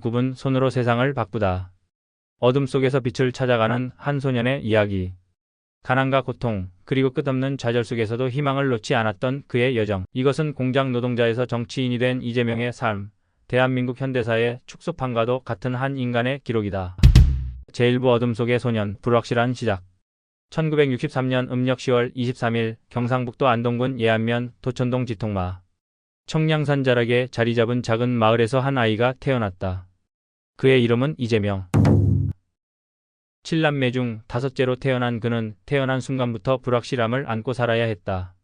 굽은 손으로 세상을 바꾸다. 어둠 속에서 빛을 찾아가는 한 소년의 이야기. 가난과 고통, 그리고 끝없는 좌절 속에서도 희망을 놓지 않았던 그의 여정. 이것은 공장 노동자에서 정치인이 된 이재명의 삶, 대한민국 현대사의 축소판과도 같은 한 인간의 기록이다. 제1부 어둠 속의 소년, 불확실한 시작. 1963년 음력 10월 23일 경상북도 안동군 예안면 도천동 지통마. 청량산 자락에 자리 잡은 작은 마을에서 한 아이가 태어났다. 그의 이름은 이재명. 칠남매 중 다섯째로 태어난 그는 태어난 순간부터 불확실함을 안고 살아야 했다.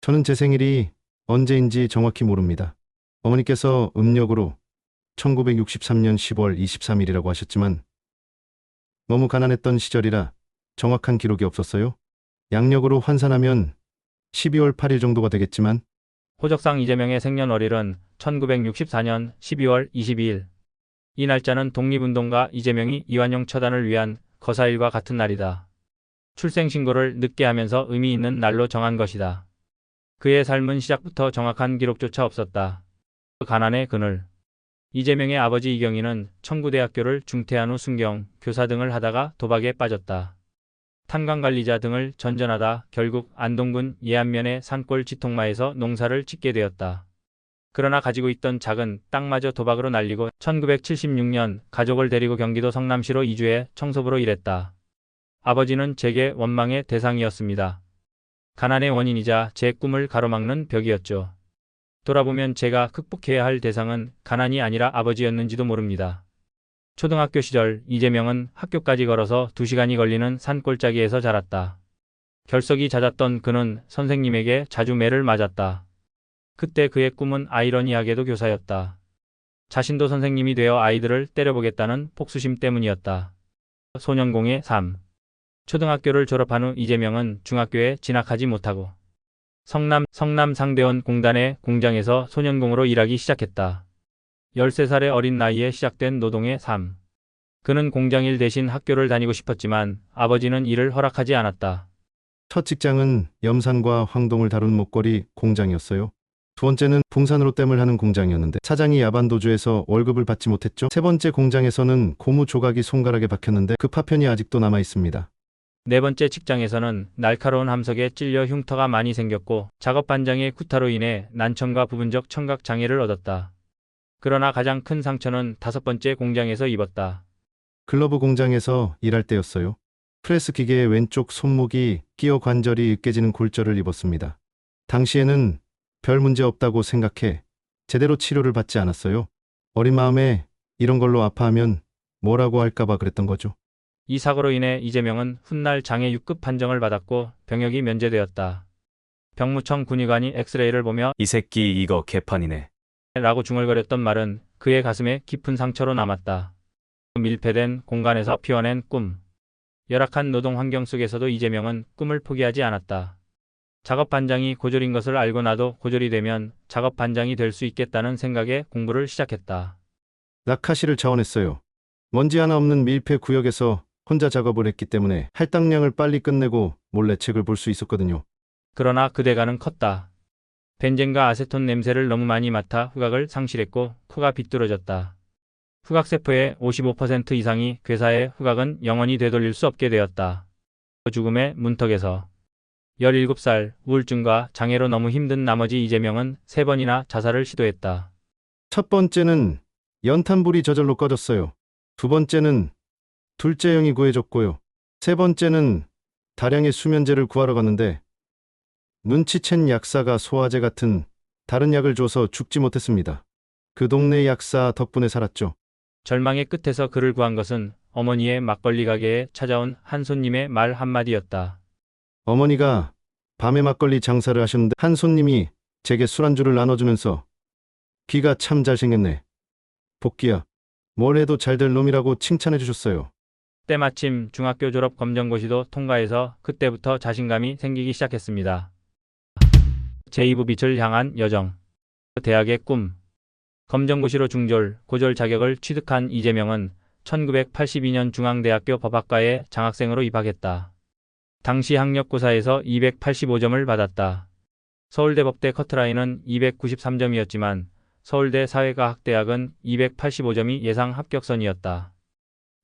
저는 제 생일이 언제인지 정확히 모릅니다. 어머니께서 음력으로 1963년 10월 23일이라고 하셨지만 너무 가난했던 시절이라 정확한 기록이 없었어요. 양력으로 환산하면 12월 8일 정도가 되겠지만 호적상 이재명의 생년월일은 1964년 12월 22일. 이 날짜는 독립운동가 이재명이 이완용 처단을 위한 거사일과 같은 날이다. 출생신고를 늦게 하면서 의미 있는 날로 정한 것이다. 그의 삶은 시작부터 정확한 기록조차 없었다. 가난의 그늘. 이재명의 아버지 이경희는 청구대학교를 중퇴한 후 순경, 교사 등을 하다가 도박에 빠졌다. 탄광관리자 등을 전전하다 결국 안동군 예안면의 산골 지통마에서 농사를 짓게 되었다. 그러나 가지고 있던 작은 땅마저 도박으로 날리고 1976년 가족을 데리고 경기도 성남시로 이주해 청소부로 일했다. 아버지는 제게 원망의 대상이었습니다. 가난의 원인이자 제 꿈을 가로막는 벽이었죠. 돌아보면 제가 극복해야 할 대상은 가난이 아니라 아버지였는지도 모릅니다. 초등학교 시절 이재명은 학교까지 걸어서 2시간이 걸리는 산골짜기에서 자랐다. 결석이 잦았던 그는 선생님에게 자주 매를 맞았다. 그때 그의 꿈은 아이러니하게도 교사였다. 자신도 선생님이 되어 아이들을 때려보겠다는 폭수심 때문이었다. 소년공의 삶. 초등학교를 졸업한 후 이재명은 중학교에 진학하지 못하고 성남 성남 상대원 공단의 공장에서 소년공으로 일하기 시작했다. 13살의 어린 나이에 시작된 노동의 삶. 그는 공장일 대신 학교를 다니고 싶었지만 아버지는 이를 허락하지 않았다. 첫 직장은 염산과 황동을 다룬 목걸이 공장이었어요. 두 번째는 봉산으로 댐을 하는 공장이었는데 사장이 야반도주에서 월급을 받지 못했죠. 세 번째 공장에서는 고무 조각이 손가락에 박혔는데 그 파편이 아직도 남아 있습니다. 네 번째 직장에서는 날카로운 함석에 찔려 흉터가 많이 생겼고 작업 반장의 구타로 인해 난청과 부분적 청각 장애를 얻었다. 그러나 가장 큰 상처는 다섯 번째 공장에서 입었다. 글러브 공장에서 일할 때였어요. 프레스 기계의 왼쪽 손목이 끼어 관절이 으깨지는 골절을 입었습니다. 당시에는 별 문제 없다고 생각해 제대로 치료를 받지 않았어요. 어린 마음에 이런 걸로 아파하면 뭐라고 할까봐 그랬던 거죠. 이 사고로 인해 이재명은 훗날 장애 6급 판정을 받았고 병역이 면제되었다. 병무청 군의관이 엑스레이를 보며 이 새끼 이거 개판이네. 라고 중얼거렸던 말은 그의 가슴에 깊은 상처로 남았다. 밀폐된 공간에서 피워낸 꿈. 열악한 노동 환경 속에서도 이재명은 꿈을 포기하지 않았다. 작업 반장이 고졸인 것을 알고 나도 고졸이 되면 작업 반장이 될 수 있겠다는 생각에 공부를 시작했다. 낙하시를 자원했어요. 먼지 하나 없는 밀폐 구역에서 혼자 작업을 했기 때문에 할당량을 빨리 끝내고 몰래 책을 볼 수 있었거든요. 그러나 그 대가는 컸다. 벤젠과 아세톤 냄새를 너무 많이 맡아 후각을 상실했고 코가 비뚤어졌다. 후각세포의 55% 이상이 괴사해 후각은 영원히 되돌릴 수 없게 되었다. 죽음의 문턱에서 17살 우울증과 장애로 너무 힘든 나머지 이재명은 세 번이나 자살을 시도했다. 첫 번째는 연탄불이 저절로 꺼졌어요. 두 번째는 둘째 형이 구해줬고요. 세 번째는 다량의 수면제를 구하러 갔는데 눈치챈 약사가 소화제 같은 다른 약을 줘서 죽지 못했습니다. 그 동네 약사 덕분에 살았죠. 절망의 끝에서 그를 구한 것은 어머니의 막걸리 가게에 찾아온 한 손님의 말 한마디였다. 어머니가 밤에 막걸리 장사를 하셨는데 한 손님이 제게 술안주를 나눠주면서 귀가 참 잘생겼네. 복귀야. 뭘 해도 잘 될 놈이라고 칭찬해 주셨어요. 때마침 중학교 졸업 검정고시도 통과해서 그때부터 자신감이 생기기 시작했습니다. 제2부 빛을 향한 여정. 대학의 꿈. 검정고시로 중졸, 고졸 자격을 취득한 이재명은 1982년 중앙대학교 법학과에 장학생으로 입학했다. 당시 학력고사에서 285점을 받았다. 서울대 법대 커트라인은 293점이었지만 서울대 사회과학대학은 285점이 예상 합격선이었다.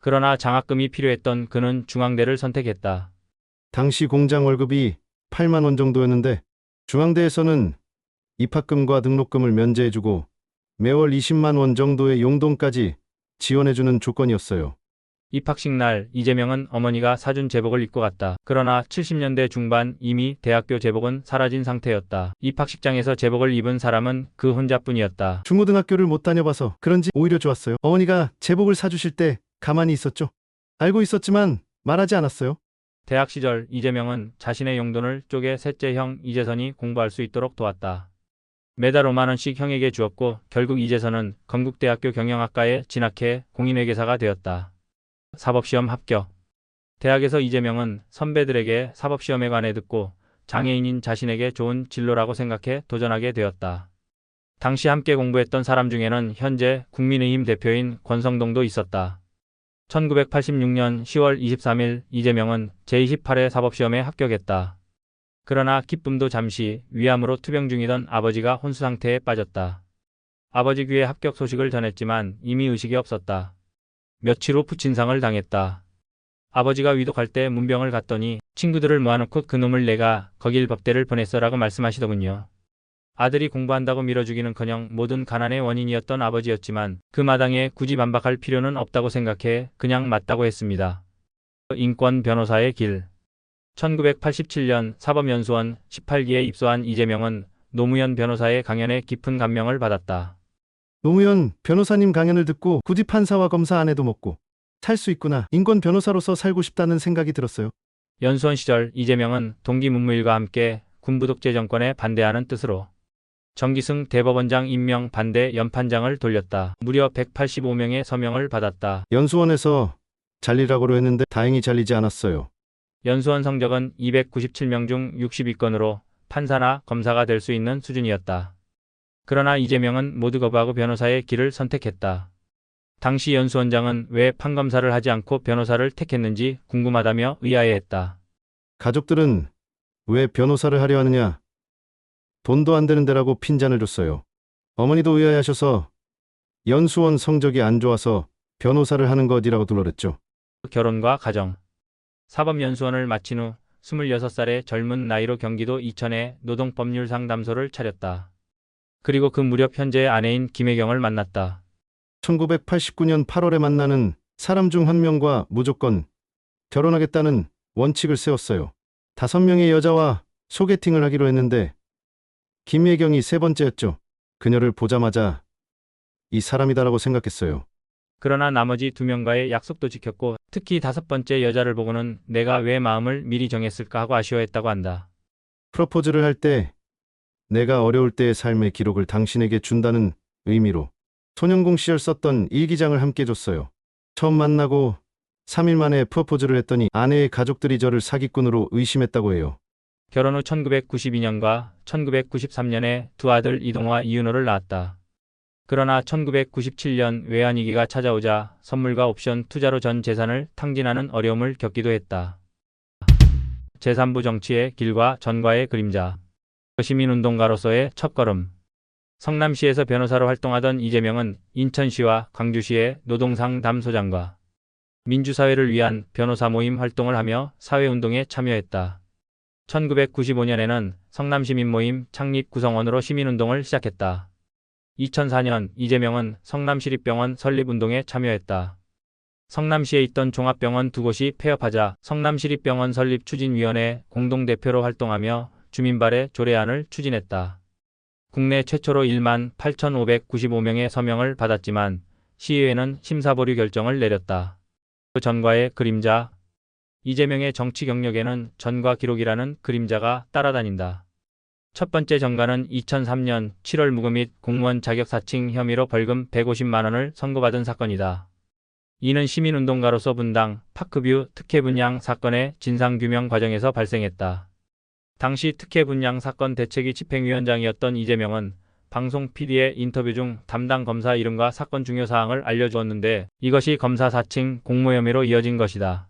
그러나 장학금이 필요했던 그는 중앙대를 선택했다. 당시 공장 월급이 8만 원 정도였는데 중앙대에서는 입학금과 등록금을 면제해주고 매월 20만 원 정도의 용돈까지 지원해주는 조건이었어요. 입학식 날 이재명은 어머니가 사준 제복을 입고 갔다. 그러나 70년대 중반 이미 대학교 제복은 사라진 상태였다. 입학식장에서 제복을 입은 사람은 그 혼자뿐이었다. 중고등학교를 못 다녀봐서 그런지 오히려 좋았어요. 어머니가 제복을 사주실 때 가만히 있었죠. 알고 있었지만 말하지 않았어요. 대학 시절 이재명은 자신의 용돈을 쪼개 셋째 형 이재선이 공부할 수 있도록 도왔다. 매달 5만 원씩 형에게 주었고 결국 이재선은 건국대학교 경영학과에 진학해 공인회계사가 되었다. 사법시험 합격. 대학에서 이재명은 선배들에게 사법시험에 관해 듣고 장애인인 자신에게 좋은 진로라고 생각해 도전하게 되었다. 당시 함께 공부했던 사람 중에는 현재 국민의힘 대표인 권성동도 있었다. 1986년 10월 23일 이재명은 제28회 사법시험에 합격했다. 그러나 기쁨도 잠시 위암으로 투병 중이던 아버지가 혼수 상태에 빠졌다. 아버지 귀에 합격 소식을 전했지만 이미 의식이 없었다. 며칠 후 부친상을 당했다. 아버지가 위독할 때 문병을 갔더니 친구들을 모아놓고 그놈을 내가 거길 법대를 보냈어라고 말씀하시더군요. 아들이 공부한다고 밀어주기는커녕 모든 가난의 원인이었던 아버지였지만 그 마당에 굳이 반박할 필요는 없다고 생각해 그냥 맞다고 했습니다. 인권 변호사의 길 1987년 사법연수원 18기에 입소한 이재명은 노무현 변호사의 강연에 깊은 감명을 받았다. 노무현 변호사님 강연을 듣고 굳이 판사와 검사 안 해도 먹고 살 수 있구나. 인권 변호사로서 살고 싶다는 생각이 들었어요. 연수원 시절 이재명은 동기 문무일과 함께 군부독재 정권에 반대하는 뜻으로 정기승 대법원장 임명 반대 연판장을 돌렸다. 무려 185명의 서명을 받았다. 연수원에서 잘리라고로 했는데 다행히 잘리지 않았어요. 연수원 성적은 297명 중 62건으로 판사나 검사가 될 수 있는 수준이었다. 그러나 이재명은 모두 거부하고 변호사의 길을 선택했다. 당시 연수원장은 왜 판검사를 하지 않고 변호사를 택했는지 궁금하다며 의아해했다. 가족들은 왜 변호사를 하려 하느냐? 돈도 안 되는 데라고 핀잔을 줬어요. 어머니도 의아해하셔서 연수원 성적이 안 좋아서 변호사를 하는 것이라고 둘러댔죠. 결혼과 가정. 사법연수원을 마친 후 26살의 젊은 나이로 경기도 이천에 노동법률 상담소를 차렸다. 그리고 그 무렵 현재의 아내인 김혜경을 만났다. 1989년 8월에 만나는 사람 중 한 명과 무조건 결혼하겠다는 원칙을 세웠어요. 다섯 명의 여자와 소개팅을 하기로 했는데 김예경이 세 번째였죠. 그녀를 보자마자 이 사람이다라고 생각했어요. 그러나 나머지 두 명과의 약속도 지켰고 특히 다섯 번째 여자를 보고는 내가 왜 마음을 미리 정했을까 하고 아쉬워했다고 한다. 프로포즈를 할 때 내가 어려울 때의 삶의 기록을 당신에게 준다는 의미로 소년공 시절 썼던 일기장을 함께 줬어요. 처음 만나고 3일 만에 프로포즈를 했더니 아내의 가족들이 저를 사기꾼으로 의심했다고 해요. 결혼 후 1992년과 1993년에 두 아들 이동화 이윤호를 낳았다. 그러나 1997년 외환위기가 찾아오자 선물과 옵션 투자로 전 재산을 탕진하는 어려움을 겪기도 했다. 제3부 정치의 길과 전과의 그림자 시민운동가로서의 첫걸음 성남시에서 변호사로 활동하던 이재명은 인천시와 광주시의 노동상담 소장과 민주사회를 위한 변호사 모임 활동을 하며 사회운동에 참여했다. 1995년에는 성남시민모임 창립 구성원으로 시민운동을 시작했다. 2004년 이재명은 성남시립병원 설립운동에 참여했다. 성남시에 있던 종합병원 두 곳이 폐업하자 성남시립병원 설립 추진위원회 공동대표로 활동하며 주민발의 조례안을 추진했다. 국내 최초로 1만 8,595명의 서명을 받았지만 시의회는 심사보류 결정을 내렸다. 그 전과의 그림자 이재명의 정치 경력에는 전과 기록이라는 그림자가 따라다닌다. 첫 번째 전과는 2003년 7월 무고 및 공무원 자격 사칭 혐의로 벌금 150만 원을 선고받은 사건이다. 이는 시민운동가로서 분당 파크뷰 특혜 분양 사건의 진상규명 과정에서 발생했다. 당시 특혜 분양 사건 대책위 집행위원장이었던 이재명은 방송 PD의 인터뷰 중 담당 검사 이름과 사건 중요 사항을 알려주었는데 이것이 검사 사칭 공모 혐의로 이어진 것이다.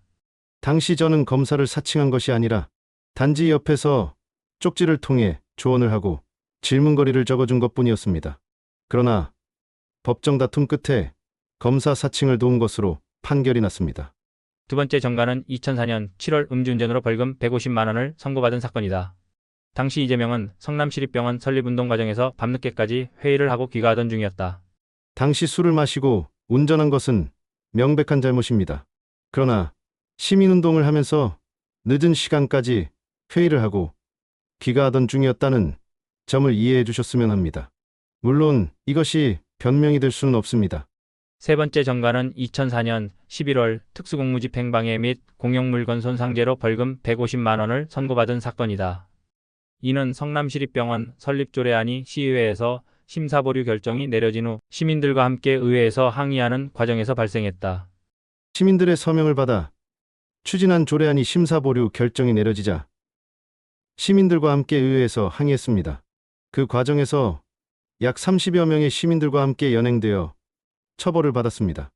당시 저는 검사를 사칭한 것이 아니라 단지 옆에서 쪽지를 통해 조언을 하고 질문거리를 적어준 것 뿐이었습니다. 그러나 법정 다툼 끝에 검사 사칭을 도운 것으로 판결이 났습니다. 두 번째 정가는 2004년 7월 음주운전으로 벌금 150만 원을 선고받은 사건이다. 당시 이재명은 성남시립병원 설립운동 과정에서 밤늦게까지 회의를 하고 귀가하던 중이었다. 당시 술을 마시고 운전한 것은 명백한 잘못입니다. 그러나 시민운동을 하면서 늦은 시간까지 회의를 하고 귀가하던 중이었다는 점을 이해해 주셨으면 합니다. 물론 이것이 변명이 될 수는 없습니다. 세 번째 정가는 2004년 11월 특수공무집행방해 및 공용물건 손상죄로 벌금 150만 원을 선고받은 사건이다. 이는 성남시립병원 설립 조례안이 시의회에서 심사보류 결정이 내려진 후 시민들과 함께 의회에서 항의하는 과정에서 발생했다. 시민들의 서명을 받아 추진한 조례안이 심사보류 결정이 내려지자 시민들과 함께 의회에서 항의했습니다. 그 과정에서 약 30여 명의 시민들과 함께 연행되어 처벌을 받았습니다.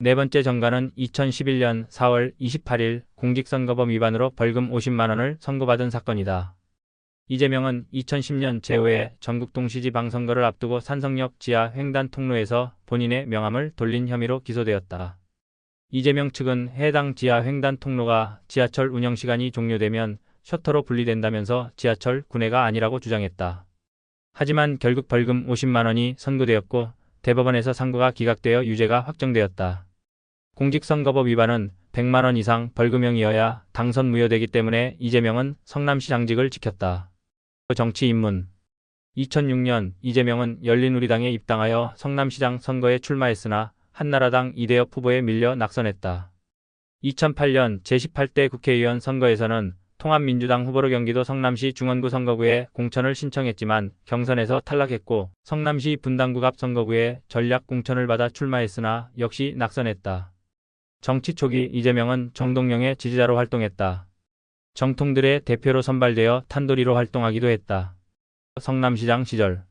네 번째 정가는 2011년 4월 28일 공직선거법 위반으로 벌금 50만 원을 선고받은 사건이다. 이재명은 2010년 제5회 전국 동시지 방선거를 앞두고 산성역 지하 횡단 통로에서 본인의 명함을 돌린 혐의로 기소되었다. 이재명 측은 해당 지하 횡단 통로가 지하철 운영 시간이 종료되면 셔터로 분리된다면서 지하철 구내가 아니라고 주장했다. 하지만 결국 벌금 50만 원이 선고되었고 대법원에서 상고가 기각되어 유죄가 확정되었다. 공직선거법 위반은 100만 원 이상 벌금형이어야 당선 무효되기 때문에 이재명은 성남시 장직을 지켰다. 정치 입문 2006년 이재명은 열린우리당에 입당하여 성남시장 선거에 출마했으나 한나라당 이대엽 후보에 밀려 낙선했다. 2008년 제18대 국회의원 선거에서는 통합민주당 후보로 경기도 성남시 중원구 선거구에 공천을 신청했지만 경선에서 탈락했고 성남시 분당구 앞 선거구에 전략 공천을 받아 출마했으나 역시 낙선했다. 정치 초기 이재명은 정동영의 지지자로 활동했다. 정통들의 대표로 선발되어 탄도리로 활동하기도 했다. 성남시장 시절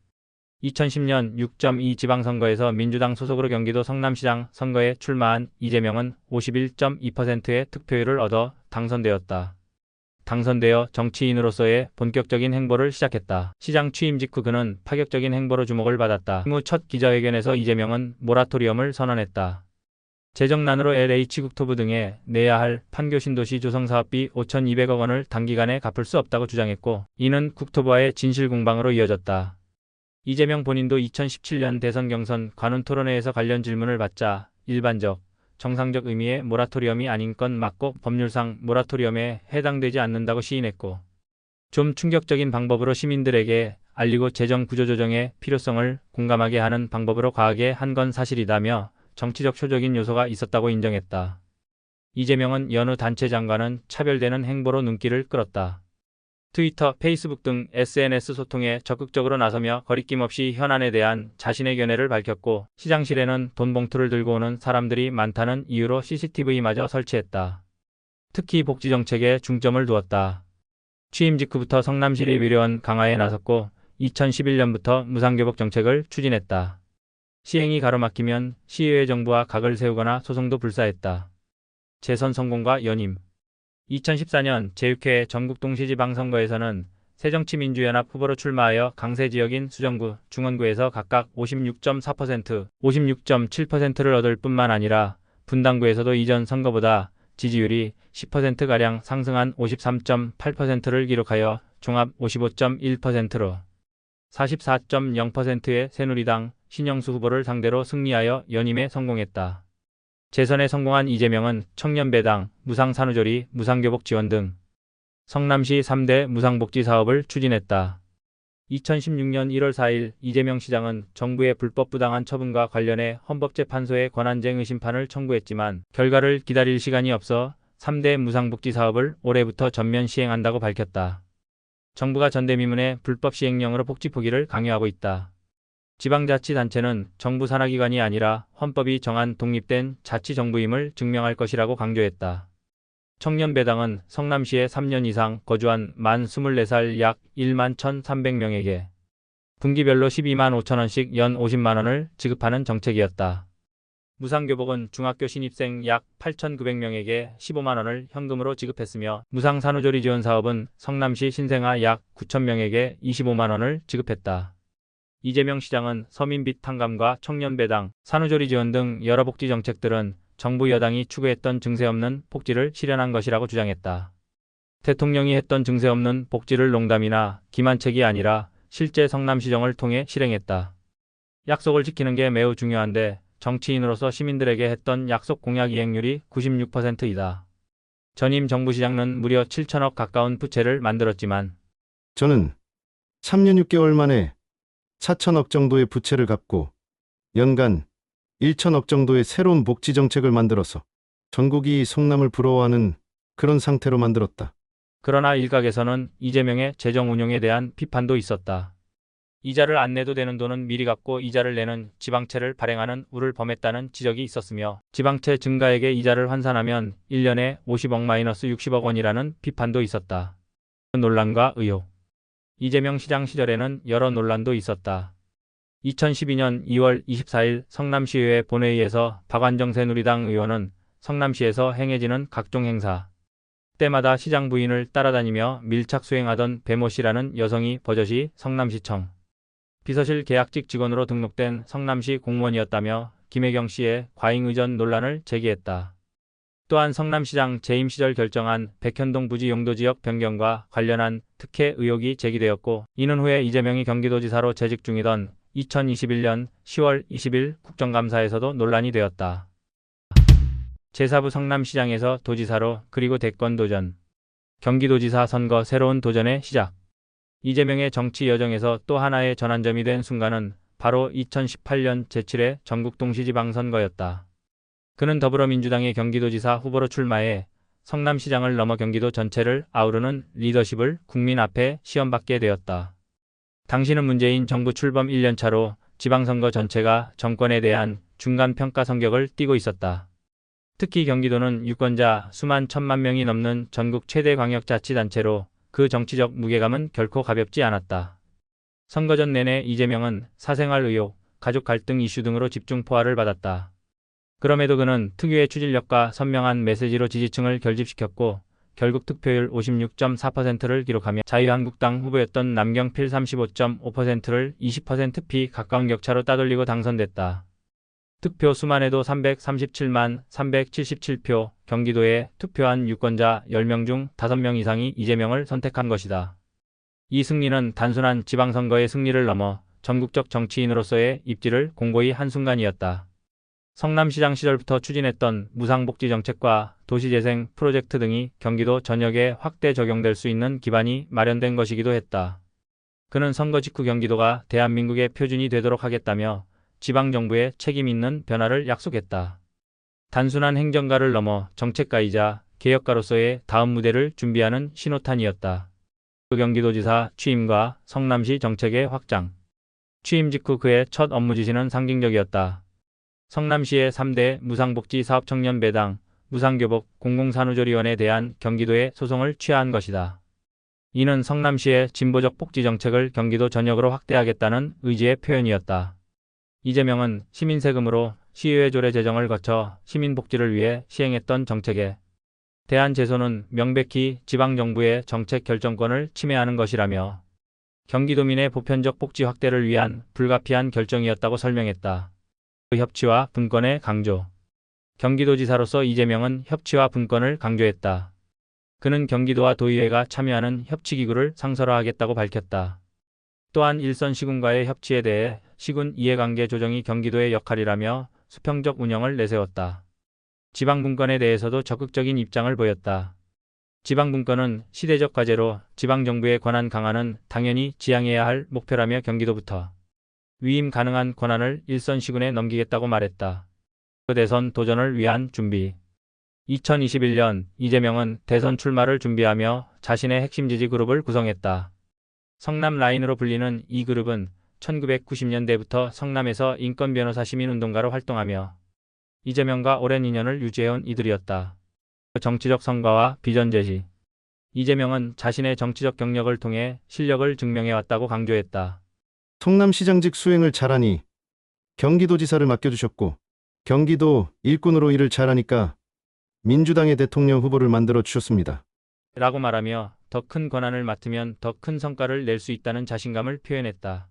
2010년 6.2 지방선거에서 민주당 소속으로 경기도 성남시장 선거에 출마한 이재명은 51.2%의 득표율을 얻어 당선되었다. 당선되어 정치인으로서의 본격적인 행보를 시작했다. 시장 취임 직후 그는 파격적인 행보로 주목을 받았다. 후첫 기자회견에서 이재명은 모라토리엄을 선언했다. 재정난으로 LH 국토부 등에 내야 할 판교 신도시 조성 사업비 5,200억 원을 단기간에 갚을 수 없다고 주장했고 이는 국토부와의 진실 공방으로 이어졌다. 이재명 본인도 2017년 대선 경선 관훈 토론회에서 관련 질문을 받자 일반적, 정상적 의미의 모라토리엄이 아닌 건 맞고 법률상 모라토리엄에 해당되지 않는다고 시인했고 좀 충격적인 방법으로 시민들에게 알리고 재정 구조조정의 필요성을 공감하게 하는 방법으로 과하게 한 건 사실이다며 정치적 쇼적인 요소가 있었다고 인정했다. 이재명은 여느 단체장과는 차별되는 행보로 눈길을 끌었다. 트위터, 페이스북 등 SNS 소통에 적극적으로 나서며 거리낌 없이 현안에 대한 자신의 견해를 밝혔고 시장실에는 돈 봉투를 들고 오는 사람들이 많다는 이유로 CCTV마저 설치했다. 특히 복지 정책에 중점을 두었다. 취임 직후부터 성남시립 의료원 강화에 나섰고 2011년부터 무상교복 정책을 추진했다. 시행이 가로막히면 시의회 정부와 각을 세우거나 소송도 불사했다. 재선 성공과 연임 2014년 제6회 전국 동시지방선거에서는 새정치민주연합 후보로 출마하여 강세 지역인 수정구, 중원구에서 각각 56.4%, 56.7%를 얻을 뿐만 아니라 분당구에서도 이전 선거보다 지지율이 10%가량 상승한 53.8%를 기록하여 종합 55.1%로 44.0%의 새누리당 신영수 후보를 상대로 승리하여 연임에 성공했다. 재선에 성공한 이재명은 청년배당, 무상산후조리, 무상교복 지원 등 성남시 3대 무상복지 사업을 추진했다. 2016년 1월 4일 이재명 시장은 정부의 불법 부당한 처분과 관련해 헌법재판소에 권한쟁 의 심판을 청구했지만 결과를 기다릴 시간이 없어 3대 무상복지 사업을 올해부터 전면 시행한다고 밝혔다. 정부가 전대미문의 불법 시행령으로 복지 포기를 강요하고 있다. 지방자치단체는 정부 산하기관이 아니라 헌법이 정한 독립된 자치정부임을 증명할 것이라고 강조했다. 청년 배당은 성남시에 3년 이상 거주한 만 24살 약 1만 1,300명에게 분기별로 12만 5천 원씩 연 50만 원을 지급하는 정책이었다. 무상교복은 중학교 신입생 약 8,900명에게 15만 원을 현금으로 지급했으며 무상산후조리 지원 사업은 성남시 신생아 약 9천 명에게 25만 원을 지급했다. 이재명 시장은 서민 빚 탕감과 청년 배당, 산후조리 지원 등 여러 복지 정책들은 정부 여당이 추구했던 증세 없는 복지를 실현한 것이라고 주장했다. 대통령이 했던 증세 없는 복지를 농담이나 기만책이 아니라 실제 성남시정을 통해 실행했다. 약속을 지키는 게 매우 중요한데 정치인으로서 시민들에게 했던 약속 공약 이행률이 96%이다. 전임 정부 시장은 무려 7천억 가까운 부채를 만들었지만 저는 3년 6개월 만에 4천억 정도의 부채를 갚고 연간 1천억 정도의 새로운 복지 정책을 만들어서 전국이 성남을 부러워하는 그런 상태로 만들었다. 그러나 일각에서는 이재명의 재정 운용에 대한 비판도 있었다. 이자를 안 내도 되는 돈은 미리 갚고 이자를 내는 지방채를 발행하는 우를 범했다는 지적이 있었으며 지방채 증가액의 이자를 환산하면 1년에 50억 마이너스 60억 원이라는 비판도 있었다. 논란과 의혹 이재명 시장 시절에는 여러 논란도 있었다. 2012년 2월 24일 성남시의회 본회의에서 박완정 새누리당 의원은 성남시에서 행해지는 각종 행사, 때마다 시장 부인을 따라다니며 밀착 수행하던 배모 씨라는 여성이 버젓이 성남시청 비서실 계약직 직원으로 등록된 성남시 공무원이었다며 김혜경 씨의 과잉 의전 논란을 제기했다. 또한 성남시장 재임 시절 결정한 백현동 부지 용도 지역 변경과 관련한 특혜 의혹이 제기되었고 이는 후에 이재명이 경기도지사로 재직 중이던 2021년 10월 20일 국정감사에서도 논란이 되었다. 제4부 성남시장에서 도지사로 그리고 대권 도전. 경기도지사 선거 새로운 도전의 시작. 이재명의 정치 여정에서 또 하나의 전환점이 된 순간은 바로 2018년 제7회 전국 동시지방선거였다. 그는 더불어민주당의 경기도지사 후보로 출마해 성남시장을 넘어 경기도 전체를 아우르는 리더십을 국민 앞에 시험받게 되었다. 당시는 문재인 정부 출범 1년차로 지방선거 전체가 정권에 대한 중간평가 성격을 띠고 있었다. 특히 경기도는 유권자 수만 천만 명이 넘는 전국 최대 광역자치단체로 그 정치적 무게감은 결코 가볍지 않았다. 선거 전 내내 이재명은 사생활 의혹, 가족 갈등 이슈 등으로 집중 포화를 받았다. 그럼에도 그는 특유의 추진력과 선명한 메시지로 지지층을 결집시켰고 결국 득표율 56.4%를 기록하며 자유한국당 후보였던 남경필 35.5%를 20%피 가까운 격차로 따돌리고 당선됐다. 득표 수만 해도 337만 377표, 경기도에 투표한 유권자 10명 중 5명 이상이 이재명을 선택한 것이다. 이 승리는 단순한 지방선거의 승리를 넘어 전국적 정치인으로서의 입지를 공고히 한 순간이었다. 성남시장 시절부터 추진했던 무상복지 정책과 도시재생 프로젝트 등이 경기도 전역에 확대 적용될 수 있는 기반이 마련된 것이기도 했다. 그는 선거 직후 경기도가 대한민국의 표준이 되도록 하겠다며 지방정부에 책임 있는 변화를 약속했다. 단순한 행정가를 넘어 정책가이자 개혁가로서의 다음 무대를 준비하는 신호탄이었다. 그 경기도지사 취임과 성남시 정책의 확장. 취임 직후 그의 첫 업무 지시는 상징적이었다. 성남시의 3대 무상복지 사업 청년 배당, 무상교복, 공공산후조리원에 대한 경기도의 소송을 취하한 것이다. 이는 성남시의 진보적 복지 정책을 경기도 전역으로 확대하겠다는 의지의 표현이었다. 이재명은 시민 세금으로 시의회 조례 제정을 거쳐 시민 복지를 위해 시행했던 정책에 대한 제소는 명백히 지방정부의 정책 결정권을 침해하는 것이라며 경기도민의 보편적 복지 확대를 위한 불가피한 결정이었다고 설명했다. 그 협치와 분권의 강조. 경기도지사로서 이재명은 협치와 분권을 강조했다. 그는 경기도와 도의회가 참여하는 협치기구를 상설화하겠다고 밝혔다. 또한 일선 시군과의 협치에 대해 시군 이해관계 조정이 경기도의 역할이라며 수평적 운영을 내세웠다. 지방분권에 대해서도 적극적인 입장을 보였다. 지방분권은 시대적 과제로 지방정부의 권한 강화는 당연히 지향해야 할 목표라며 경기도부터 위임 가능한 권한을 일선 시군에 넘기겠다고 말했다. 그 대선 도전을 위한 준비. 2021년 이재명은 대선 출마를 준비하며 자신의 핵심 지지 그룹을 구성했다. 성남 라인으로 불리는 이 그룹은 1990년대부터 성남에서 인권 변호사 시민운동가로 활동하며 이재명과 오랜 인연을 유지해온 이들이었다. 정치적 성과와 비전 제시. 이재명은 자신의 정치적 경력을 통해 실력을 증명해왔다고 강조했다. 성남시장직 수행을 잘하니 경기도지사를 맡겨주셨고 경기도 일꾼으로 일을 잘하니까 민주당의 대통령 후보를 만들어 주셨습니다. 라고 말하며 더 큰 권한을 맡으면 더 큰 성과를 낼 수 있다는 자신감을 표현했다.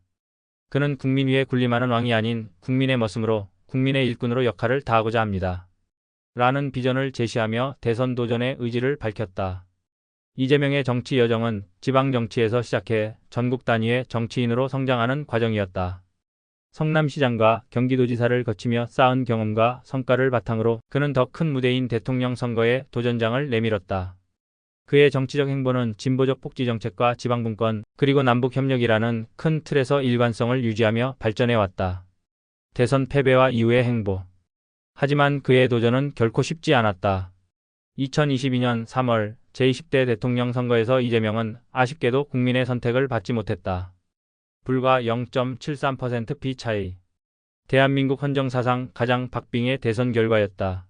그는 국민 위에 군림하는 왕이 아닌 국민의 머슴으로 국민의 일꾼으로 역할을 다하고자 합니다. 라는 비전을 제시하며 대선 도전의 의지를 밝혔다. 이재명의 정치 여정은 지방 정치에서 시작해 전국 단위의 정치인으로 성장하는 과정이었다. 성남시장과 경기도지사를 거치며 쌓은 경험과 성과를 바탕으로 그는 더 큰 무대인 대통령 선거에 도전장을 내밀었다. 그의 정치적 행보는 진보적 복지 정책과 지방분권 그리고 남북 협력이라는 큰 틀에서 일관성을 유지하며 발전해 왔다. 대선 패배와 이후의 행보. 하지만 그의 도전은 결코 쉽지 않았다. 2022년 3월 제20대 대통령 선거에서 이재명은 아쉽게도 국민의 선택을 받지 못했다. 불과 0.73% 비차이. 대한민국 헌정사상 가장 박빙의 대선 결과였다.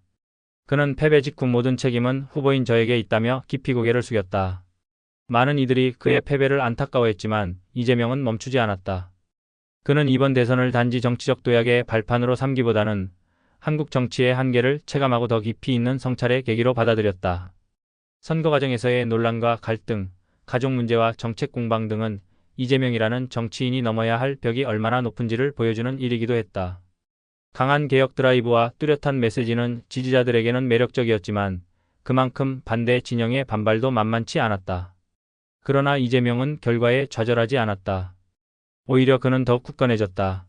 그는 패배 직후 모든 책임은 후보인 저에게 있다며 깊이 고개를 숙였다. 많은 이들이 그의 패배를 안타까워했지만 이재명은 멈추지 않았다. 그는 이번 대선을 단지 정치적 도약의 발판으로 삼기보다는 한국 정치의 한계를 체감하고 더 깊이 있는 성찰의 계기로 받아들였다. 선거 과정에서의 논란과 갈등, 가족 문제와 정책 공방 등은 이재명이라는 정치인이 넘어야 할 벽이 얼마나 높은지를 보여주는 일이기도 했다. 강한 개혁 드라이브와 뚜렷한 메시지는 지지자들에게는 매력적이었지만 그만큼 반대 진영의 반발도 만만치 않았다. 그러나 이재명은 결과에 좌절하지 않았다. 오히려 그는 더 굳건해졌다.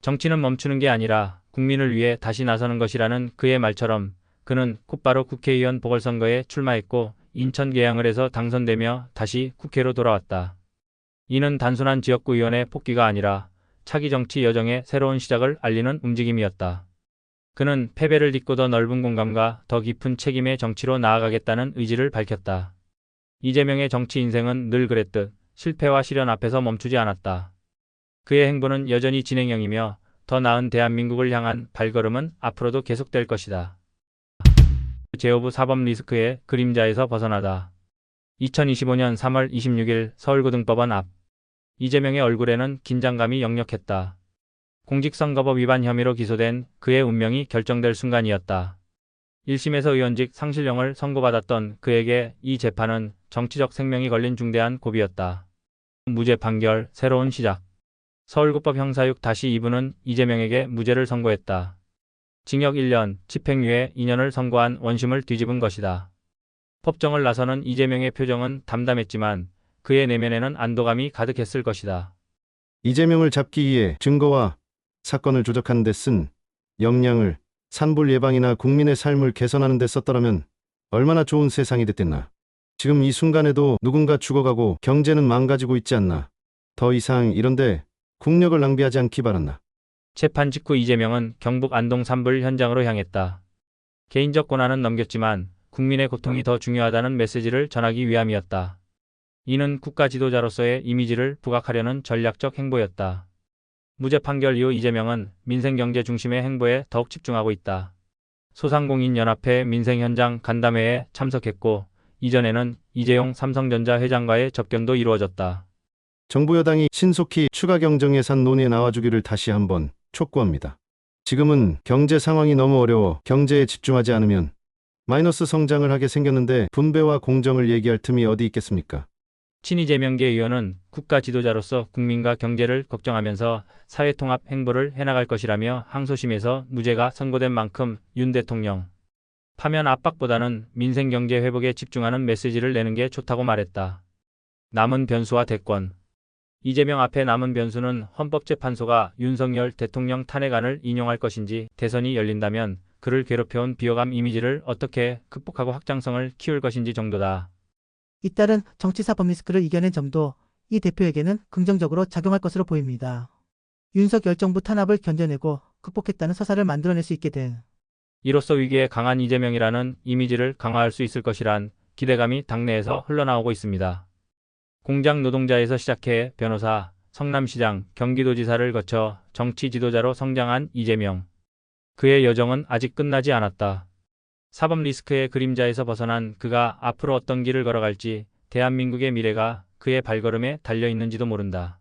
정치는 멈추는 게 아니라 국민을 위해 다시 나서는 것이라는 그의 말처럼 그는 곧바로 국회의원 보궐선거에 출마했고 인천 계양을 해서 당선되며 다시 국회로 돌아왔다. 이는 단순한 지역구 의원의 복귀가 아니라 차기 정치 여정의 새로운 시작을 알리는 움직임이었다. 그는 패배를 딛고 더 넓은 공감과 더 깊은 책임의 정치로 나아가겠다는 의지를 밝혔다. 이재명의 정치 인생은 늘 그랬듯 실패와 시련 앞에서 멈추지 않았다. 그의 행보는 여전히 진행형이며 더 나은 대한민국을 향한 발걸음은 앞으로도 계속될 것이다. 제오브 사법 리스크의 그림자에서 벗어나다. 2025년 3월 26일 서울고등법원 앞 이재명의 얼굴에는 긴장감이 역력했다. 공직선거법 위반 혐의로 기소된 그의 운명이 결정될 순간이었다. 1심에서 의원직 상실령을 선고받았던 그에게 이 재판은 정치적 생명이 걸린 중대한 고비였다. 무죄 판결, 새로운 시작. 서울고법 형사 6-2부는 이재명에게 무죄를 선고했다. 징역 1년, 집행유예 2년을 선고한 원심을 뒤집은 것이다. 법정을 나서는 이재명의 표정은 담담했지만 그의 내면에는 안도감이 가득했을 것이다. 이재명을 잡기 위해 증거와 사건을 조작하는 데 쓴 역량을 산불 예방이나 국민의 삶을 개선하는 데 썼더라면 얼마나 좋은 세상이 됐겠나. 지금 이 순간에도 누군가 죽어가고 경제는 망가지고 있지 않나. 더 이상 이런데 국력을 낭비하지 않기 바란다. 재판 직후 이재명은 경북 안동 산불 현장으로 향했다. 개인적 고난은 넘겼지만 국민의 고통이 더 중요하다는 메시지를 전하기 위함이었다. 이는 국가 지도자로서의 이미지를 부각하려는 전략적 행보였다. 무죄 판결 이후 이재명은 민생경제 중심의 행보에 더욱 집중하고 있다. 소상공인연합회 민생현장 간담회에 참석했고 이전에는 이재용 삼성전자 회장과의 접견도 이루어졌다. 정부 여당이 신속히 추가 경정 예산 논의에 나와주기를 다시 한번 촉구합니다. 지금은 경제 상황이 너무 어려워 경제에 집중하지 않으면 마이너스 성장을 하게 생겼는데 분배와 공정을 얘기할 틈이 어디 있겠습니까? 친이재명계 의원은 국가 지도자로서 국민과 경제를 걱정하면서 사회통합 행보를 해나갈 것이라며 항소심에서 무죄가 선고된 만큼 윤 대통령 파면 압박보다는 민생 경제 회복에 집중하는 메시지를 내는 게 좋다고 말했다. 남은 변수와 대권 이재명 앞에 남은 변수는 헌법재판소가 윤석열 대통령 탄핵안을 인용할 것인지 대선이 열린다면 그를 괴롭혀온 비호감 이미지를 어떻게 극복하고 확장성을 키울 것인지 정도다. 잇따른 정치사법 리스크를 이겨낸 점도 이 대표에게는 긍정적으로 작용할 것으로 보입니다. 윤석열 정부 탄압을 견뎌내고 극복했다는 서사를 만들어낼 수 있게 된 이로써 위기에 강한 이재명이라는 이미지를 강화할 수 있을 것이란 기대감이 당내에서 흘러나오고 있습니다. 공장 노동자에서 시작해 변호사, 성남시장, 경기도지사를 거쳐 정치 지도자로 성장한 이재명. 그의 여정은 아직 끝나지 않았다. 사법 리스크의 그림자에서 벗어난 그가 앞으로 어떤 길을 걸어갈지 대한민국의 미래가 그의 발걸음에 달려 있는지도 모른다.